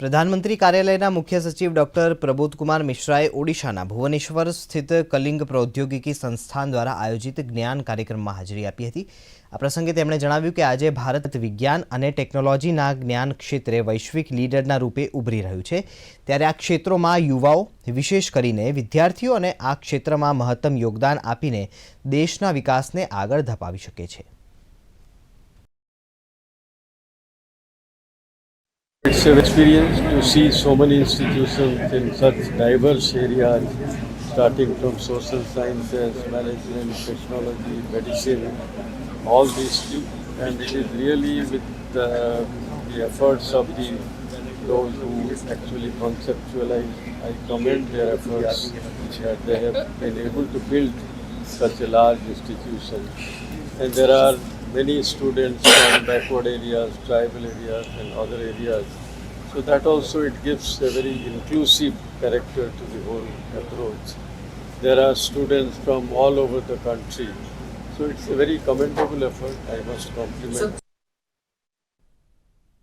પ્રધાનમંત્રી કાર્યાલયના મુખ્ય સચિવ ડોક્ટર પ્રબોધકુમાર મિશ્રાએ ઓડિશાના ભુવનેશ્વર સ્થિત કલિંગ પ્રૌદ્યોગિકી સંસ્થાન દ્વારા આયોજિત જ્ઞાન કાર્યક્રમમાં હાજરી આપી હતી. આ પ્રસંગે તેમણે જણાવ્યું કે આજે ભારત વિજ્ઞાન અને ટેકનોલોજીના જ્ઞાન ક્ષેત્રે વૈશ્વિક લીડરના રૂપે ઉભરી રહ્યું છે. ત્યારે આ ક્ષેત્રોમાં યુવાઓ, વિશેષ કરીને વિદ્યાર્થીઓ અને આ ક્ષેત્રમાં મહત્તમ યોગદાન આપીને દેશના વિકાસને આગળ ધપાવી શકે છે. It's an experience to see so many institutions in such diverse areas, starting from social sciences, management, technology, medicine, all these, and it is really with uh, the efforts of the those who actually conceptualize. I commend their efforts that they have been able to build such a large institution. And there are many students from backward areas, tribal areas, and other areas. So that also it gives a very inclusive character to the whole approach. There are students from all over the country. So it's a very commendable effort. I must compliment.